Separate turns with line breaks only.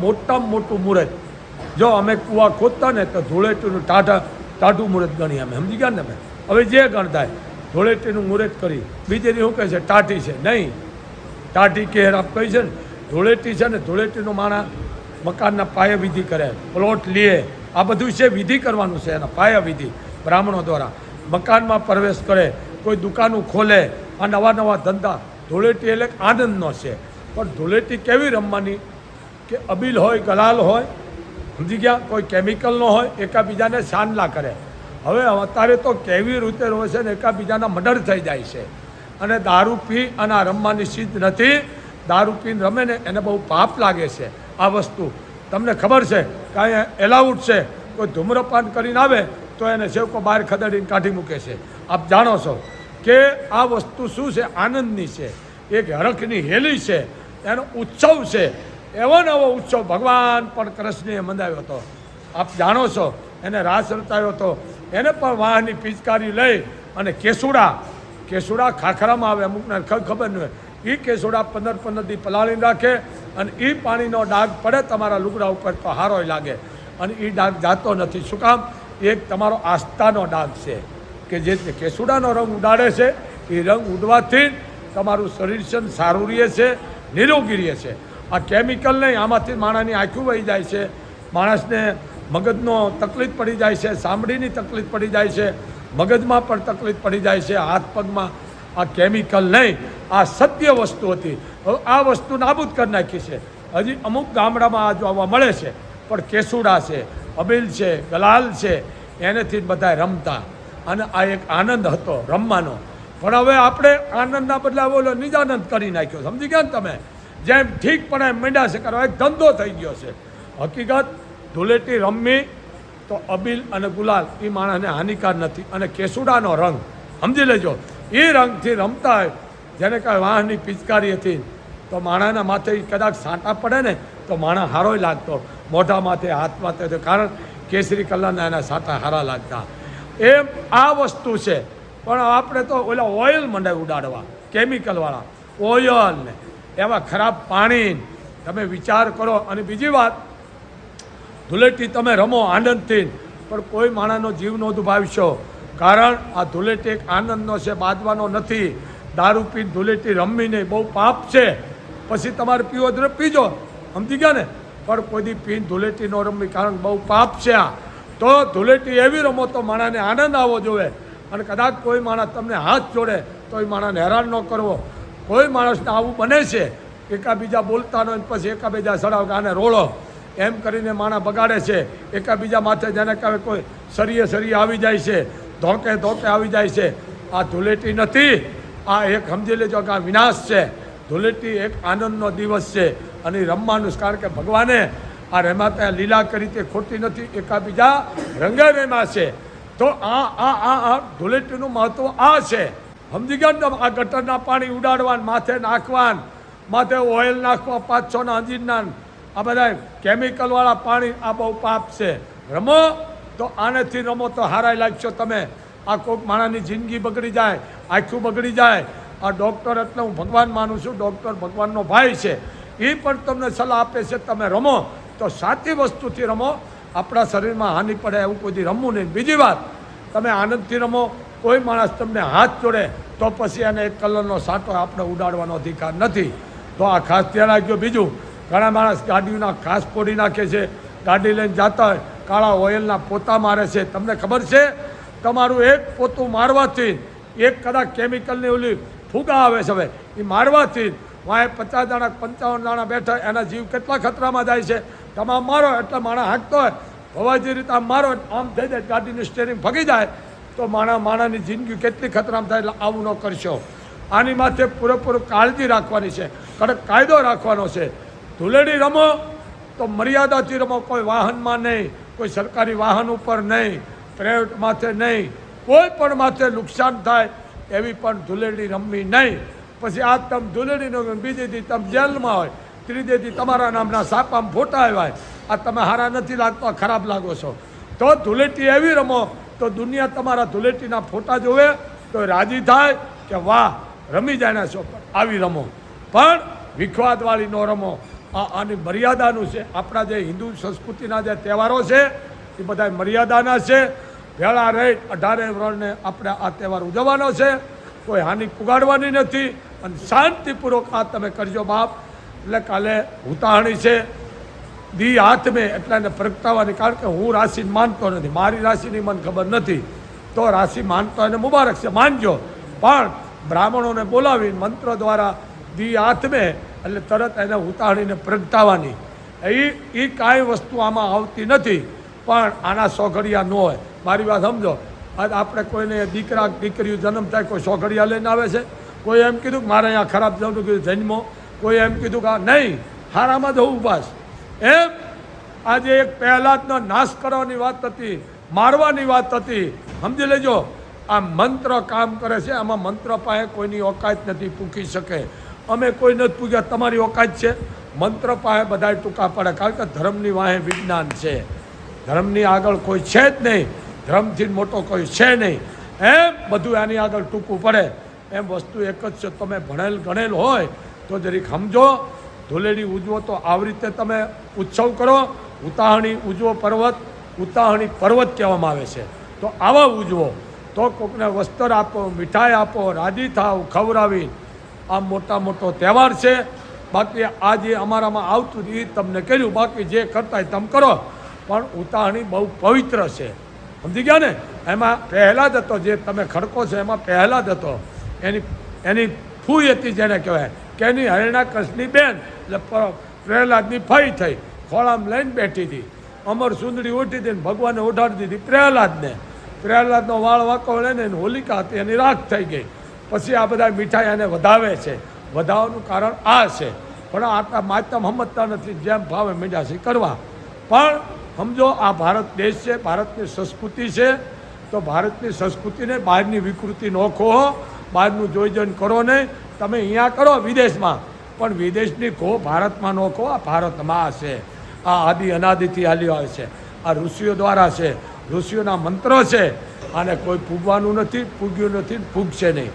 મોટામાં મોટું મુહૂર્ત જો અમે કૂવા ખોદતા ને તો ધૂળેટીનું ટાઢા, ટાઢું મુહૂર્ત ગણીએ અમે. સમજી ગયા ને અમે હવે જે ગણતાય ધૂળેટીનું મુહૂર્ત કરી. બીજે દી શું કહે છે? ટાઢી છે. નહીં. ટાઢી કેર આપ કહી છે ને, ધૂળેટી છે ને, ધૂળેટીનું માણા મકાનના પાયા વિધિ કરે. પ્લોટ લે. આ બધું છે વિધિ કરવાનું છે એના પાયા વિધિ બ્રાહ્મણો દ્વારા. મકાનમાં પ્રવેશ કરે, કોઈ દુકાનો ખોલે, આ નવા નવા ધંધા. ધૂળેટી એટલે આનંદનો છે. પણ ધૂળેટી કેવી રમવાની? કે અબીલ હોય, ગલાલ હોય, સમજી ગયા? કોઈ કેમિકલનો હોય, એકાબીજાને શાનલા કરે. હવે અત્યારે તો કેવી રીતે રહે છે ને એકાબીજાના મર્ડર થઈ જાય છે. અને દારૂ પી અને આ રમવાની સિદ્ધ નથી. દારૂ પીને રમે ને એને બહુ પાપ લાગે છે આ વસ્તુ. તમને ખબર છે કે અહીંયા એલાઉડ છે. કોઈ ધૂમ્રપાન કરીને આવે તો એને સેવકો બહાર ખદેડીને કાઢી મૂકે છે. આપ જાણો છો કે આ વસ્તુ શું છે? આનંદની છે. એક હરખની હેલી છે. એનો ઉત્સવ છે. એવો નવો ઉત્સવ ભગવાન પણ કૃષ્ણએ મંદાવ્યો હતો. આપ જાણો છો, એને રાસ રચાયો હતો. એને પણ વાહની પિચકારી લઈ અને કેસુડા કેસુડા ખાખરામાં આવે, અમુકને ખબર ન હોય. એ કેસુડા પંદર પંદર દી પલાળીને રાખે અને એ પાણીનો ડાઘ પડે તમારા લુગડા ઉપર તો હારોય લાગે. અને એ ડાઘ જાતો નથી. શું કામ? એક તમારો આસ્થાનો ડાઘ છે કે જે કેસુડાનો રંગ ઉડાડે છે એ રંગ ઉડવાથી તમારું શરીર છે સારું રહે છે, નિરોગી રહે છે. આ કેમિકલ નહીં આમાંથી માણસની આંખું વહી જાય છે. માણસને મગજનો તકલીફ પડી જાય છે, સાંભળીની તકલીફ પડી જાય છે, મગજમાં પણ તકલીફ પડી જાય છે, હાથ પગમાં આ કેમિકલ નહીં, આ સત્ય વસ્તુ હતી. આ વસ્તુ નાબૂદ કરી નાખી છે. હજી અમુક ગામડામાં આ જોવા મળે છે, પણ કેસુડા છે, અબીલ છે, ગલાલ છે, એનેથી જ બધા રમતા. અને આ એક આનંદ હતો રમવાનો. પણ હવે આપણે આનંદના બદલાવો નિજાનંદ કરી નાખ્યો. સમજી ગયા ને તમે? જેમ ઠીક પણ એમ મીંડા છે કરવા એક ધંધો થઈ ગયો છે. હકીકત ધૂળેટી રમવી તો અબીલ અને ગુલાલ એ માણસને હાનિકાર નથી. અને કેસુડાનો રંગ, સમજી લેજો એ રંગથી રમતા હોય, જેને કાંઈ વાહનની પિચકારી હતી, તો માણાના માથે કદાચ સાંટા પડે ને, તો માણા હારોય લાગતો. મોઢા માથે, હાથ માથે કારણ કેસરી કલરના એના સાંટા હારા લાગતા. એમ આ વસ્તુ છે. પણ આપણે તો ઓલા ઓઇલ મંડે ઉડાડવા, કેમિકલવાળા, ઓઇલ ને. એવા ખરાબ પાણી તમે વિચાર કરો. અને બીજી વાત, ધૂળેટી તમે રમો આનંદથી, પણ કોઈ માણસનો જીવ ન દુભાવશો. કારણ આ ધૂળેટી એક આનંદનો છે, બાંધવાનો નથી. દારૂ પી ધૂળેટી રમવી નહીં બહુ પાપ છે. પછી તમારે પીવો તો પીજો. સમજી ગયા ને? પણ કોઈથી પીને ધૂળેટી ન રમવી, કારણ બહુ પાપ છે આ. તો ધૂળેટી એવી રમો તો માણસને આનંદ આવવો જોઈએ. અને કદાચ કોઈ માણસ તમને હાથ જોડે, તો એ માણસને હેરાન ન કરવો. કોઈ માણસને આવું બને છે, એકાબીજા બોલતા ન પછી એકાબીજા સડાવ કે આને રોળો. એમ કરીને માણા બગાડે છે, એકાબીજા માથે જેને કહેવાય કોઈ સરીએ સરીએ આવી જાય છે, ધોકે ધોકે આવી જાય છે. આ ધૂળેટી નથી, આ એક સમજી લેજો કે આ વિનાશ છે. ધૂળેટી એક આનંદનો દિવસ છે અને રમવાનું. કારણ કે ભગવાને આ રમાતા લીલા કરી તે ખોટી નથી, એકાબીજા રંગે રેમા છે. તો આ આ આ ધૂળેટીનું મહત્ત્વ આ છે. સમજી ગયા ને આ ગટરના પાણી ઉડાડવાન, માથે નાખવાન, માથે ઓઇલ નાખવા પાંચ છ ના અંજીરના આ બધા કેમિકલવાળા પાણી આ બહુ પાપ છે. રમો તો આનેથી રમો તો હારાય લાગશો તમે. આ કોઈક માણસની જિંદગી બગડી જાય, આખું બગડી જાય. આ ડૉક્ટર એટલે હું ભગવાન માનું છું ડૉક્ટર ભગવાનનો ભાઈ છે. એ પણ તમને સલાહ આપે છે તમે રમો તો સાચી વસ્તુથી રમો. આપણા શરીરમાં હાનિ પડે એવું કોઈ રમવું નહીં. બીજી વાત, તમે આનંદથી રમો કોઈ માણસ તમને હાથ જોડે, તો પછી એને એક કલરનો સાંટો આપણે ઉડાડવાનો અધિકાર નથી. તો આ ખાસ ધ્યાન રાખજો. બીજું, ઘણા માણસ ગાડીઓના ખાસ ફોડી નાખે છે, ગાડી લઈને જતા હોય, કાળા ઓઇલના પોતા મારે છે. તમને ખબર છે? તમારું એક પોતું મારવાથી, એક કદાચ કેમિકલની ઓલી ફૂગા આવે છે હવે એ મારવાથી વાંય પચાસ દાણા, પંચાવન દાણા બેઠા એના જીવ કેટલા ખતરામાં જાય છે? તમે મારો, એટલે માણસ હાંકતો હોય ભવાજી રીતે આમ મારો, આમ થઈ જાય, ગાડીનું સ્ટેરિંગ ફગી જાય. તો માણા માણાની જિંદગી કેટલી ખતરામ થાય એટલે આવું ન કરશો. આની માથે પૂરેપૂરું કાળજી રાખવાની છે. કડક કાયદો રાખવાનો છે. ધૂળેટી રમો તો મર્યાદાથી રમો. કોઈ વાહનમાં નહીં, કોઈ સરકારી વાહન ઉપર નહીં પ્રાઇવેટ માથે નહીં, કોઈ પણ માથે નુકસાન થાય એવી પણ ધૂળેટી રમવી નહીં. પછી આ તમે ધૂળેટીનો નો બીજી દી તમે જેલમાં હોય ત્રીજેથી તમારા નામના સાપામાં ફોટા આવ્યા આ તમે હારા નથી લાગતો, ખરાબ લાગો છો. તો ધૂળેટી એવી રમો તો દુનિયા તમારા ધૂલેટીના ફોટા જોવે તો રાજી થાય કે વાહ, રમી જાય છો આવી રમો. પણ વિખવાદવાળી નો રમો આની મર્યાદાનું છે. આપણા જે હિન્દુ સંસ્કૃતિના જે તહેવારો છે, એ બધા મર્યાદાના છે. ભેળા રહી અઢારે વર્ણને આપણે આ તહેવાર ઉજવવાનો છે. કોઈ હાનિ પુગાડવાની નથી. અને શાંતિપૂર્વક આ તમે કરજો બાપ. એટલે કાલે હુતાહણી છે. દી હાથમે એટલે એને પ્રગટાવવાની, કારણ કે હું રાશિ માનતો નથી. મારી રાશિની મને ખબર નથી. તો રાશિ માનતો એને મુબારક છે. માનજો. પણ બ્રાહ્મણોને બોલાવી, મંત્ર દ્વારા દી હાથમે એટલે તરત એને ઉતાળીને પ્રગટાવવાની. એ એ કાંઈ વસ્તુ આમાં આવતી નથી. પણ આના સોઘડિયા ન હોય. મારી વાત સમજો. આજ આપણે કોઈને દીકરા, દીકરીઓ જન્મ થાય, કોઈ સોઘડિયા લઈને આવે છે. કોઈ એમ કીધું કે મારે અહીંયા ખરાબ જવું કીધું, જન્મો. કોઈ એમ કીધું કે નહીં, હારામાં જ ઉપાસ પાસ એમ આજે એક પહેલાદનો નાશ કરવાની વાત હતી, મારવાની વાત હતી. સમજી લેજો, આ મંત્ર કામ કરે છે, આમાં મંત્ર પાસે કોઈની ઓકાત નથી, પૂકી શકે. અમે કોઈ નથી પૂગ્યા તમારી ઓકાત છે. મંત્ર પાસે બધાય ટૂંકા પડે, કારણ કે ધર્મની વાહે વિજ્ઞાન છે. ધર્મની આગળ કોઈ છે જ નહીં, ધર્મથી મોટો કોઈ છે નહીં. એમ બધું આની આગળ ટૂંકું પડે. એમ વસ્તુ એક જ છે, તમે ભણેલ ગણેલ હોય, તો જરીક સમજો ધૂળેટી ઉજવો તો આવી રીતે તમે ઉત્સવ કરો. ઉતાહણી ઉજવો પર્વત, ઉતાહણી પર્વત કહેવામાં આવે છે. તો આવા ઉજવો. તો કોકને વસ્ત્ર આપો, મીઠાઈ આપો, રાજી થાવ, ખવડાવી. આ મોટા મોટો તહેવાર છે. બાકી આ જે અમારામાં આવતું એ તમને કર્યું. બાકી જે કરતા હોય તમે કરો. પણ ઉતાહણી બહુ પવિત્ર છે. સમજી ગયા ને? એમાં પહેલાં જ હતો, જે તમે ખડકો છે, એમાં પહેલાં જ હતો. એની એની ફૂઈ હતી જેને કહેવાય. કે એની હરણા કસની બેન? એટલે પ્રહલાદની ફઈ થઈ. ખોળામ લઈને બેઠી હતી. અમર સુંદરી ઉઠી હતી ને ભગવાને ઉઠાડી દીધી પ્રહલાદને. પ્રહલાદનો વાળ વાંકો લઈને એની હોલિકા હતી, એની રાખ થઈ ગઈ. પછી આ બધા મીઠાઈ એને વધાવે છે. વધાવવાનું કારણ આ છે. પણ આટલા માતમ સમજતા નથી, જેમ ભાવે મીઠાશી કરવા. પણ સમજો, આ ભારત દેશ છે, ભારતની સંસ્કૃતિ છે. તો ભારતની સંસ્કૃતિને બહારની વિકૃતિ ન ખો બહારનું જોઈ જોઈને કરો નહીં તમે અહીંયા કરો વિદેશમાં. પણ વિદેશની ખો ભારતમાં ન ખો, આ ભારતમાં છે આ આદિ અનાદિથી હાલ્યો આવે છે આ ઋષિઓ દ્વારા છે. ઋષિઓના મંત્રો છે. અને કોઈ પૂગવાનું નથી પૂગ્યું નથી પૂગશે નહીં.